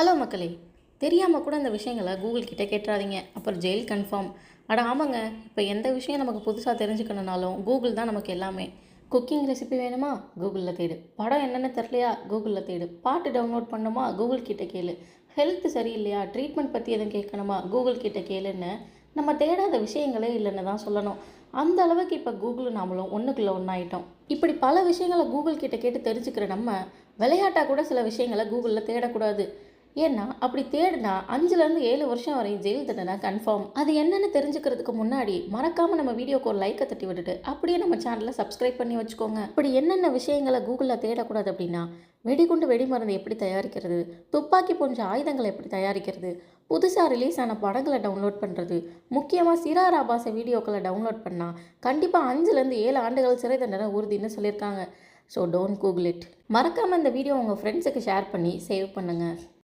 Hello மக்களே தெரியாமல் கூட இந்த விஷயங்களை கூகுள் கிட்டே கேட்டுறாதீங்க. அப்புறம் ஜெயில் கன்ஃபார்ம் அட ஆமாங்க இப்போ எந்த விஷயம் நமக்கு புதுசாக தெரிஞ்சுக்கணுனாலும் கூகுள் தான் நமக்கு எல்லாமே. குக்கிங் ரெசிபி வேணுமா? கூகுளில் தேடு. படம் என்னென்னு தெரிலையா கூகுளில் தேடு. பாட்டு டவுன்லோட் பண்ணுமா? கூகுள் கிட்டே கேளு. ஹெல்த் சரியில்லையா? ட்ரீட்மெண்ட் பற்றி எதுவும் கேட்கணுமா? கூகுள் கிட்டே கேளுன்னு நம்ம தேடாத விஷயங்களே இல்லைன்னு தான் சொல்லணும். அந்த அளவுக்கு இப்போ கூகுள் நாமளும் ஒன்றுக்குள்ளே ஒன்றாயிட்டோம் இப்படி பல விஷயங்களை கூகுள் கிட்டே கேட்டு தெரிஞ்சுக்கிற நம்ம விளையாட்டாக கூட சில விஷயங்களை கூகுளில் தேடக்கூடாது. ஏன்னா அப்படி தேடினா அஞ்சுலேருந்து ஏழு வருஷம் வரையும் ஜெயில் தண்டனை கன்ஃபார்ம் அது என்னன்னு தெரிஞ்சுக்கிறதுக்கு முன்னாடி மறக்காமல் நம்ம வீடியோக்கு ஒரு லைக்கை தட்டி விட்டுட்டு அப்படியே நம்ம சேனலை சப்ஸ்கிரைப் பண்ணி வச்சுக்கோங்க. இப்படி என்னென்ன விஷயங்களை கூகுளில் தேடக்கூடாது அப்படின்னா வெடிகுண்டு வெடிமருந்து எப்படி தயாரிக்கிறது துப்பாக்கி போன்ற ஆயுதங்களை எப்படி தயாரிக்கிறது புதுசாக ரிலீஸ் ஆன படங்களை டவுன்லோட் பண்ணுறது முக்கியமாக சிரா ஆபாச வீடியோக்களை டவுன்லோட் பண்ணால் கண்டிப்பாக அஞ்சுலேருந்து ஏழு ஆண்டுகள் சிறை தண்டனை உறுதின்னு சொல்லியிருக்காங்க. ஸோ டோன்ட் கூகுள் இட் மறக்காமல் இந்த வீடியோ உங்கள் ஃப்ரெண்ட்ஸுக்கு ஷேர் பண்ணி சேவ் பண்ணுங்கள்